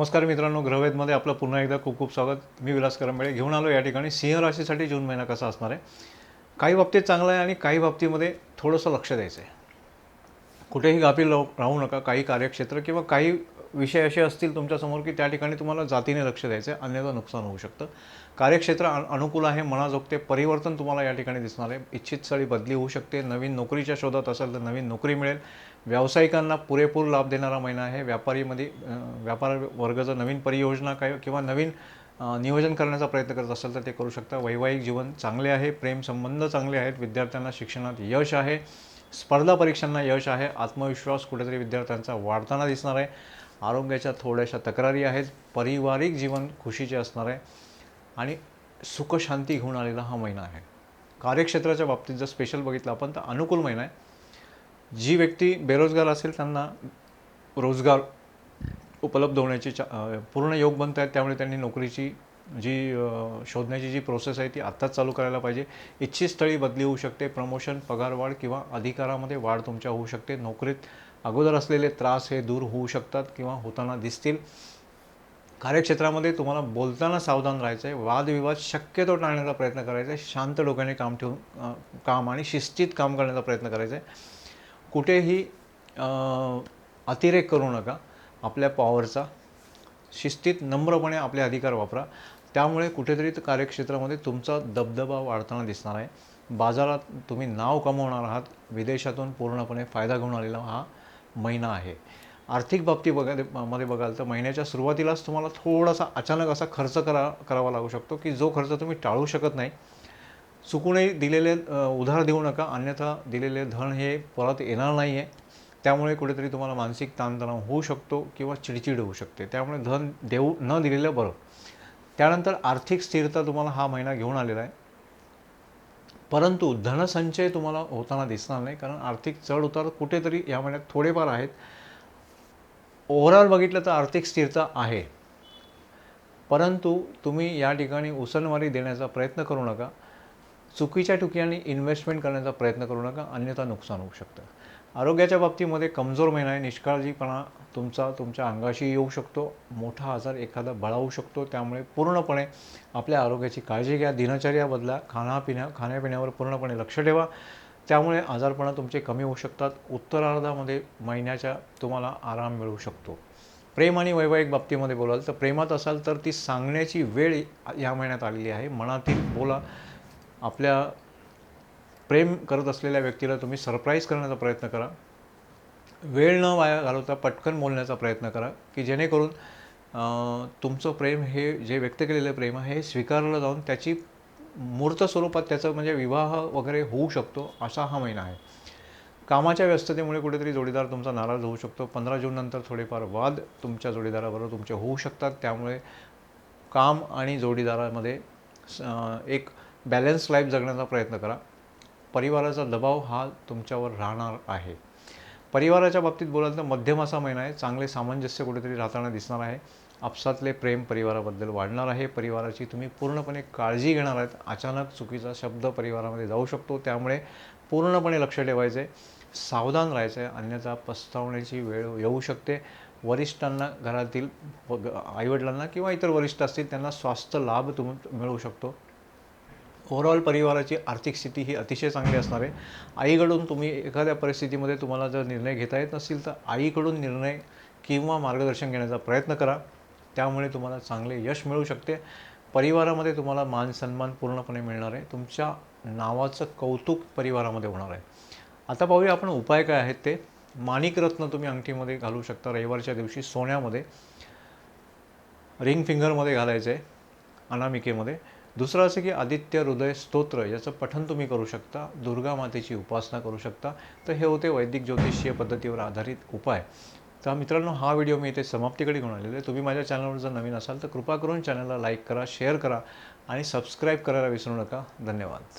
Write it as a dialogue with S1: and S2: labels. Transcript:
S1: नमस्कार मित्रांनो ग्रहवेदमध्ये आपलं पुन्हा एकदा खूप खूप स्वागत. मी विलास करंबेळे घेऊन आलो या ठिकाणी. सिंह राशीसाठी जून महिना कसा असणार आहे? काही बाबतीत चांगला आहे आणि काही बाबतीमध्ये थोडंसं लक्ष द्यायचं आहे कुठेही गाफील राहू राहू नका. काही कार्यक्षेत्र किंवा काही विषय असे असतील तुमच्यासमोर की त्या ठिकाणी तुम्हाला जातीने लक्ष द्यायचं आहे अन्यथा नुकसान होऊ शकतं. कार्यक्षेत्र अनुकूल आहे मनाजोगते परिवर्तन तुम्हाला या ठिकाणी दिसणार आहे. इच्छित स्थळी बदली होऊ शकते. नवीन नोकरीच्या शोधात असेल तर नवीन नोकरी मिळेल. व्यावसायिकांना पुरेपूर लाभ देणारा महिना आहे. व्यापारीमध्ये व्यापार वर्ग जर नवीन परियोजना काय किंवा नवीन नियोजन करण्याचा प्रयत्न करत असेल तर ते करू शकता. वैवाहिक जीवन चांगले आहे प्रेम संबंध चांगले आहेत विद्यार्थ्यांना शिक्षणात यश आहे स्पर्धा परीक्षांना यश आहे आत्मविश्वास कुठेतरी विद्यार्थ्यांचा वाढताना दिसणार आहे आरोग्याच्या थोड्याशा तक्रारी आहेत पारिवारिक जीवन खुशीचे असणार आहे आणि सुखशांती घेऊन आलेला हा महिना आहे. कार्यक्षेत्राच्या बाबतीत जर स्पेशल बघितलं आपण तर अनुकूल महिना आहे. जी व्यक्ती बेरोजगार असेल त्यांना रोजगार उपलब्ध होण्याची चा पूर्ण योग बनत आहेत. त्यामुळे त्यांनी नोकरीची जी शोधण्याची जी प्रोसेस आहे ती आत्ताच चालू करायला पाहिजे. इच्छित स्थळी बदली होऊ शकते. प्रमोशन पगारवाढ किंवा अधिकारामध्ये वाढ तुमच्या होऊ शकते. नोकरीत अगोदर असलेले त्रास हे दूर होऊ शकतात किंवा होताना दिसतील. कार्यक्षेत्रामध्ये तुम्हाला बोलताना सावधान राहायचं आहे वादविवाद शक्यतो टाळण्याचा प्रयत्न करायचा आहे. शांत डोक्याने काम ठेवून काम आणि शिस्तीत काम करण्याचा प्रयत्न करायचा आहे. कुठेही अतिरेक करू नका. आपल्या पॉवरचा शिस्तीत नम्रपणे आपले अधिकार वापरा. त्यामुळे कुठेतरी कार्यक्षेत्रामध्ये तुमचा दबदबा वाढताना दिसणार आहे. बाजारात तुम्ही नाव कमवणार आहात. विदेशातून पूर्णपणे फायदा घेऊन आलेला हा महिना आहे. आर्थिक बाबती बघा मध्ये बघाल तर महिन्याच्या सुरुवातीलाच तुम्हाला थोडासा अचानक असा खर्च करा करावा लागू शकतो की जो खर्च तुम्ही टाळू शकत नाही. चुकूनही दिलेले उधार देऊ नका अन्यथा दिलेले धन हे परत येणार नाही आहे त्यामुळे कुठेतरी तुम्हाला मानसिक ताणतणाव होऊ शकतो किंवा चिडचिड होऊ शकते. त्यामुळे धन देऊ न दिलेलं बरं. त्यानंतर आर्थिक स्थिरता तुम्हाला हा महिना घेऊन आलेला आहे. परंतु धनसंचय तुम्हाला होताना दिसणार नाही कारण आर्थिक चढउतार कुठेतरी या महिन्यात थोडेफार आहेत. ओव्हरऑल बघितलं तर आर्थिक स्थिरता आहे. परंतु तुम्ही या ठिकाणी उसनवारी देण्याचा प्रयत्न करू नका. चुकीच्या ठिकाणी इन्व्हेस्टमेंट करण्याचा प्रयत्न करू नका अन्यथा नुकसान होऊ शकतं. आरोग्याच्या बाबतीमध्ये कमजोर महिना आहे निष्काळजीपणा तुमचा तुमच्या अंगाशी येऊ शकतो मोठा आजार एखादा बळावू शकतो त्यामुळे पूर्णपणे आपल्या आरोग्याची काळजी घ्या दिनचर्या बदला खाण्यापिण्या खाण्यापिण्यावर पूर्णपणे लक्ष ठेवा. त्यामुळे आजारपणा तुमचे कमी होऊ शकतात. उत्तरार्धामध्ये महिन्याच्या तुम्हाला आराम मिळू शकतो. प्रेम आणि वैवाहिक बाबतीमध्ये बोलाल तर प्रेमात असाल तर ती सांगण्याची वेळ या महिन्यात आलेली आहे. मनातील बोला आपल्या प्रेम करत असलेल्या व्यक्तीला तुम्ही सरप्राईज करण्याचा प्रयत्न करा. वेळ न वाया घालवता पटकन बोलण्याचा प्रयत्न करा की जेणेकरून तुमचं प्रेम हे जे व्यक्त केलेलं प्रेम आहे हे स्वीकारलं जाऊन त्याची मूर्त स्वरूपात त्याचं म्हणजे विवाह वगैरे होऊ शकतो असा हा महिना आहे. कामाच्या व्यस्ततेमुळे कुठेतरी जोडीदार तुमचा नाराज होऊ शकतो. पंधरा जूननंतर थोडेफार वाद तुमच्या जोडीदाराबरोबर तुमचे होऊ शकतात. त्यामुळे काम आणि जोडीदारामध्ये स- एक बॅलन्स लाईफ जगण्याचा प्रयत्न करा. परिवाराचा दबाव हा तुमच्यावर राहणार आहे. परिवाराच्या बाबतीत बोलाल तर मध्यम असा महिना आहे. चांगले सामंजस्य कुठेतरी राहताना दिसणार आहे. आपसातले प्रेम परिवाराबद्दल वाढणार आहे. परिवाराची तुम्ही पूर्णपणे काळजी घेणार आहेत. अचानक चुकीचा शब्द परिवारामध्ये जाऊ शकतो. त्यामुळे पूर्णपणे लक्ष ठेवायचं. सावधान राहायचं. आहे अन्यथा पस्तावण्याची वेळ येऊ शकते. वरिष्ठांना घरातील आईवडिलांना किंवा इतर वरिष्ठ असतील त्यांना स्वास्थ्य लाभ तुम मिळू शकतो. ओव्हरऑल परिवाराची आर्थिक स्थिती ही अतिशय चांगली असणार आहे. आईकडून तुम्ही एखाद्या परिस्थितीमध्ये तुम्हाला जर निर्णय घेता येत नसेल तर आईकडून निर्णय किंवा मार्गदर्शन घेण्याचा प्रयत्न करा. त्यामुळे तुम्हाला चांगले यश मिळू शकते. परिवारामध्ये तुम्हाला मान सन्मान पूर्णपणे मिळणार आहे. तुमच्या नावाचं कौतुक परिवारामध्ये होणार आहे. आता पाहूया आपण उपाय काय आहेत ते. माणिकरत्न तुम्ही अंगठीमध्ये घालू शकता. रविवारच्या दिवशी सोन्यामध्ये रिंग फिंगरमध्ये घालायचं आहे अनामिकेमध्ये. दुसरं असं की आदित्य हृदय स्तोत्र याचं पठन तुम्ही करू शकता. दुर्गा मातेची उपासना करू शकता. तर हे होते वैदिक ज्योतिषीय पद्धतीवर आधारित उपाय. तर मित्रांनो हा व्हिडिओ मी इथे समाप्तीकडे घेऊन आलेलो आहे. तुम्ही माझ्या चॅनलवर जर नवीन असाल तर कृपा करून चॅनलला लाईक करा शेअर करा आणि सबस्क्राईब करायला विसरू नका. धन्यवाद.